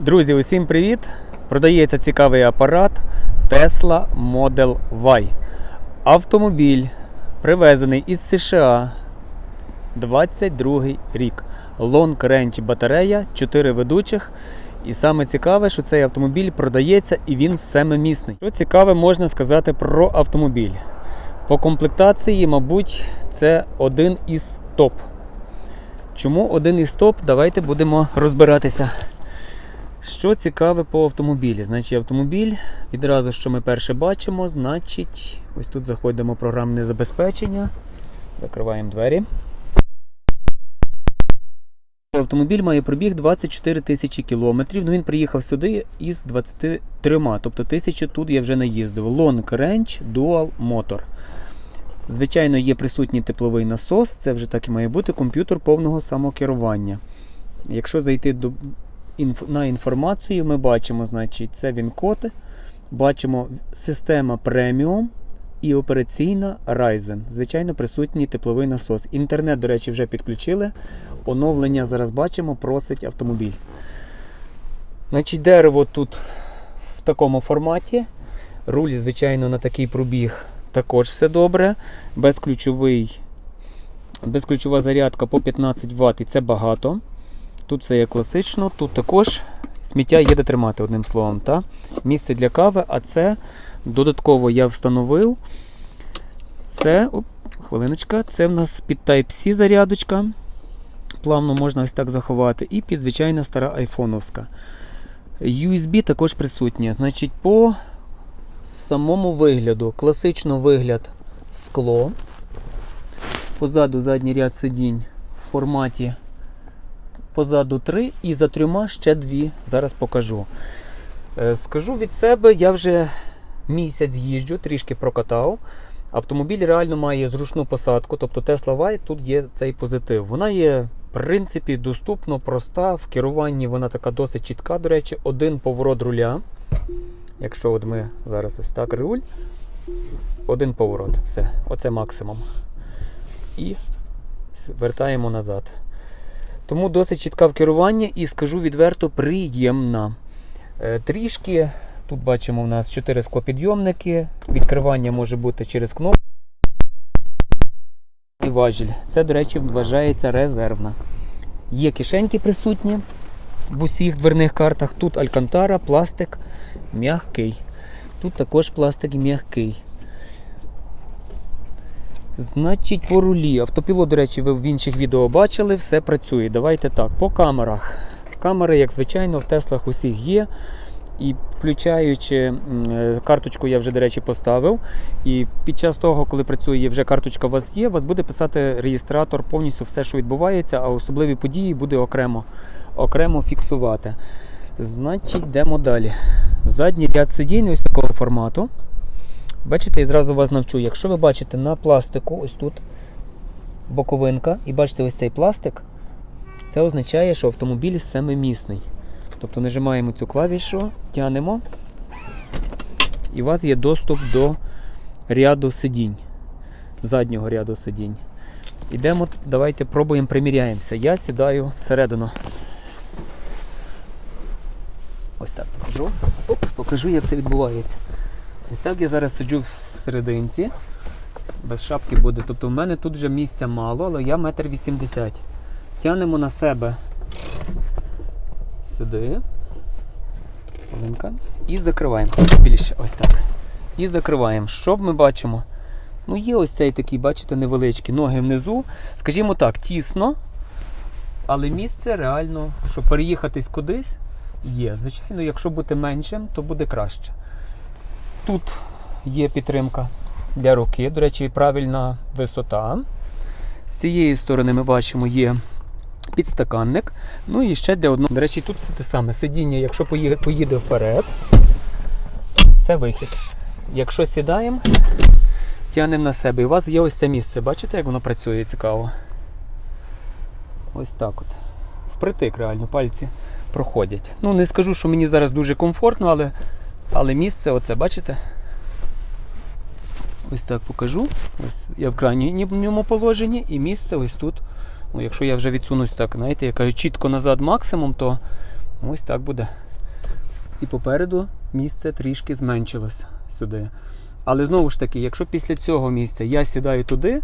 Друзі, усім привіт! Продається цікавий апарат Tesla Model Y. Автомобіль привезений із США 22 рік. Long Range батарея, 4 ведучих. І саме цікаве, що цей автомобіль продається і він семимісний. Що цікаве можна сказати про автомобіль. По комплектації, мабуть, це один із топ. Чому один із топ? Давайте будемо розбиратися. Що цікаве по автомобілі? Значить, автомобіль, відразу, що ми перше бачимо, значить, ось тут заходимо в програмне забезпечення, закриваємо двері. Автомобіль має пробіг 24 тисячі кілометрів. Ну, він приїхав сюди із 23, тобто тисячу тут я вже не їздив. Long Range Dual Motor. Звичайно, є присутній тепловий насос, це вже так і має бути комп'ютер повного самокерування. Якщо зайти до на інформацію, ми бачимо, значить, це він код, бачимо система преміум і операційна Ryzen. Звичайно, присутній тепловий насос. Інтернет, до речі, вже підключили. Оновлення зараз бачимо, просить автомобіль. Значить, дерево тут в такому форматі. Руль, звичайно, на такий пробіг також все добре. Безключовий, безключова зарядка по 15 Вт і це багато. Тут це є класично, тут також сміття є де тримати, одним словом. Та? Місце для кави, а це додатково я встановив. Це, оп, хвилиночка, це в нас під Type-C зарядочка. Плавно можна ось так заховати. І під звичайна стара айфоновська. USB також присутнє. Значить, по самому вигляду, класично вигляд скло. Позаду задній ряд сидінь в форматі позаду три і за трьома ще дві. Зараз покажу. Е, Скажу від себе, я вже місяць їжджу, трішки прокатав. Автомобіль реально має зручну посадку, тобто Tesla Y тут є цей позитив. Вона є, в принципі, доступно, проста. В керуванні вона така досить чітка, до речі, один поворот руля. Якщо от ми зараз ось так руль, один поворот, все, оце максимум. І вертаємо назад. Тому досить чітка в керуванні і скажу відверто, приємна. Е, Трішки, тут бачимо, у нас 4 склопідйомники. Відкривання може бути через кнопку. І важіль. Це, до речі, вважається резервна. Є кишеньки присутні в усіх дверних картах. Тут алькантара, пластик м'який. Тут також пластик м'який. Значить, по рулі. Автопілот, до речі, ви в інших відео бачили, все працює. Давайте так, по камерах. Камери, як звичайно, в Теслах усіх є. І включаючи е, карточку, я вже, до речі, поставив. І під час того, коли працює, вже карточка у вас є, у вас буде писати реєстратор повністю все, що відбувається, а особливі події буде окремо, окремо фіксувати. Значить, йдемо далі. Задній ряд сидінь ось такого формату. Бачите, і зразу вас навчу. Якщо ви бачите на пластику, ось тут боковинка, і бачите ось цей пластик, це означає, що автомобіль семимісний. Тобто нажимаємо цю клавішу, тянемо, і у вас є доступ до ряду сидінь, заднього ряду сидінь. Ідемо, давайте пробуємо, приміряємося. Я сідаю всередину. Ось так покажу. Оп, покажу, як це відбувається. Ось так я зараз сиджу в серединці. Без шапки буде. Тобто в мене тут вже місця мало, але я метр вісімдесят. Тянемо на себе сюди. Хвилинка. І закриваємо. Більше ось так. І закриваємо. Що ми бачимо? Ну, є ось цей такий, бачите, невеличкий. Ноги внизу. Скажімо так, тісно. Але місце реально, щоб переїхатись кудись, є. Звичайно, якщо бути меншим, то буде краще. Тут є підтримка для руки. До речі, правильна висота. З цієї сторони ми бачимо є підстаканник. Ну і ще для одного. До речі, тут все те саме. Сидіння, якщо поїде, вперед, це вихід. Якщо сідаємо, тягнемо на себе. І у вас є ось це місце. Бачите, як воно працює цікаво? Ось так от. Впритик реально пальці проходять. Ну, не скажу, що мені зараз дуже комфортно, але, але місце, оце, бачите? Ось так покажу. Ось я в крайньому положенні і місце ось тут. Ну, якщо я вже відсунусь так, знаєте, я кажу, чітко назад максимум, то ось так буде і попереду місце трішки зменшилось сюди. Але знову ж таки, якщо після цього місця я сідаю туди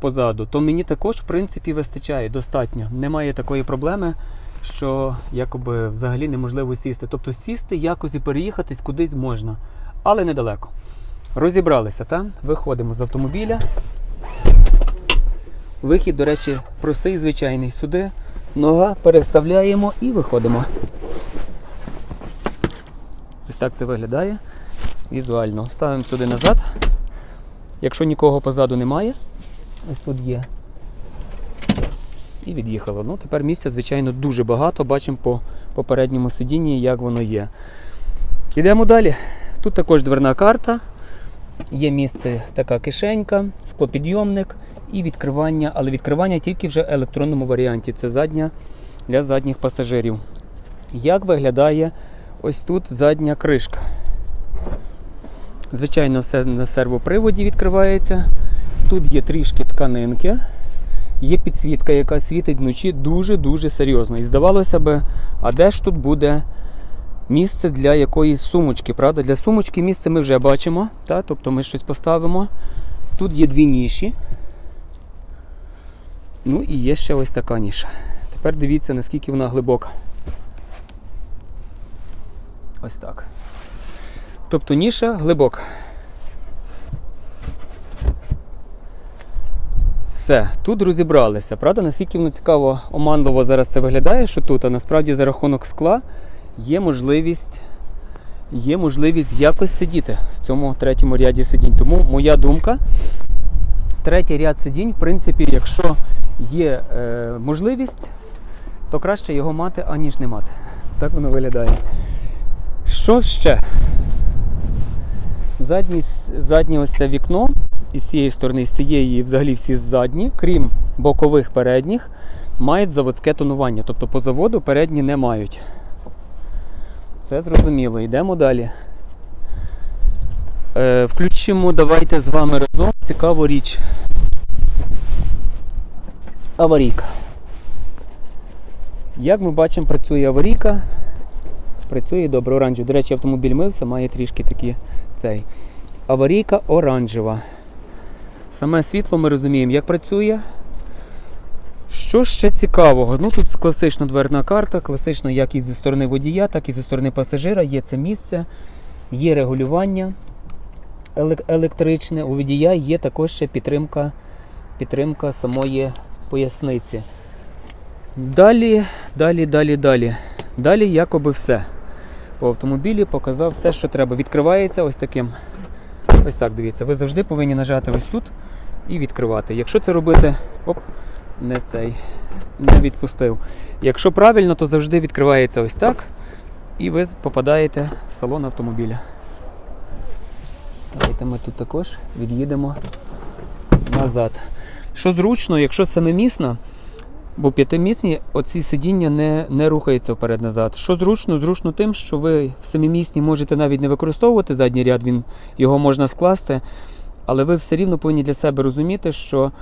позаду, то мені також, в принципі, вистачає достатньо. Немає такої проблеми, що якоби взагалі неможливо сісти. Тобто сісти якось і переїхатись кудись можна, але недалеко. Розібралися, так? Виходимо з автомобіля. Вихід, до речі, простий, звичайний. Сюди нога переставляємо і виходимо. Ось так це виглядає візуально. Ставимо сюди назад. Якщо нікого позаду немає, ось тут є. І від'їхало. Ну, тепер місця, звичайно, дуже багато. Бачимо по попередньому сидінні, як воно є. Йдемо далі. Тут також дверна карта. Є місце така кишенька, склопідйомник і відкривання, але відкривання тільки вже в електронному варіанті. Це задня для задніх пасажирів. Як виглядає ось тут задня кришка? Звичайно, все на сервоприводі відкривається. Тут є трішки тканинки, є підсвітка, яка світить вночі дуже-дуже серйозно. І здавалося би, а де ж тут буде місце для якоїсь сумочки? Правда? Для сумочки місце ми вже бачимо, та? тобто ми щось поставимо. Тут є дві ніші. Ну і є ще ось така ніша. Тепер дивіться, наскільки вона глибока. Ось так. Тобто ніша глибока. Все, тут розібралися. Правда, наскільки воно цікаво, оманливо зараз це виглядає, що тут, а насправді за рахунок скла є можливість, є можливість якось сидіти в цьому третьому ряді сидінь. Тому моя думка, третій ряд сидінь, в принципі, якщо є е, можливість, то краще його мати, аніж не мати. Так воно виглядає. Що ще? Задні, заднє ось це вікно із цієї сторони, з цієї взагалі всі задні, крім бокових передніх, мають заводське тонування. Тобто по заводу передні не мають. Це зрозуміло. Йдемо далі. Е, включимо, давайте з вами разом цікаву річ. Аварійка. Як ми бачимо, працює аварійка. Працює добре оранжево. До речі, автомобіль мився, має трішки такі цей. Аварійка оранжева. Саме світло ми розуміємо, як працює. Що ще цікавого? Ну Тут класична дверна карта, класично як і зі сторони водія, так і зі сторони пасажира. Є це місце, є регулювання електричне. У водія є також ще підтримка, підтримка самої поясниці. Далі, далі, далі, далі. Далі якоби все. По автомобілі показав все, що треба. Відкривається ось таким. Ось так, дивіться. Ви завжди повинні нажати ось тут і відкривати. Якщо це робити, оп, не цей, не відпустив. Якщо правильно, то завжди відкривається ось так. І ви попадаєте в салон автомобіля. Давайте ми тут також від'їдемо назад. Що зручно, якщо семимісна, Бо п'ятимісні оці сидіння не, не рухаються вперед-назад. Що зручно? Зручно тим, що ви в семимісній можете навіть не використовувати задній ряд, він, його можна скласти, але ви все рівно повинні для себе розуміти, що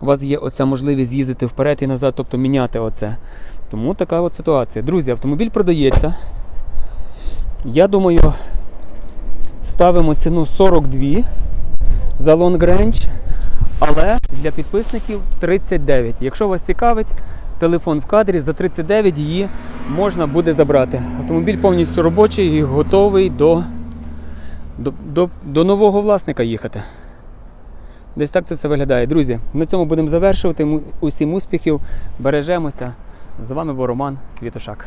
у вас є оця можливість їздити вперед і назад, тобто міняти оце. Тому така от ситуація. Друзі, автомобіль продається. Я думаю, ставимо ціну 42 за Long Range. Але для підписників 39. Якщо вас цікавить, телефон в кадрі за 39 її можна буде забрати. Автомобіль повністю робочий і готовий до, до, до, до нового власника їхати. Десь так це все виглядає. Друзі, на цьому будемо завершувати. Усім успіхів. Бережемося. З вами був Роман Світошак.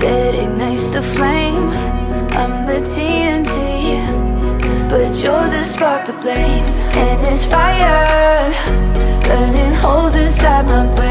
that ignites the flame. I'm the TNT, but you're the spark to blame. And it's fire, burning holes inside my brain.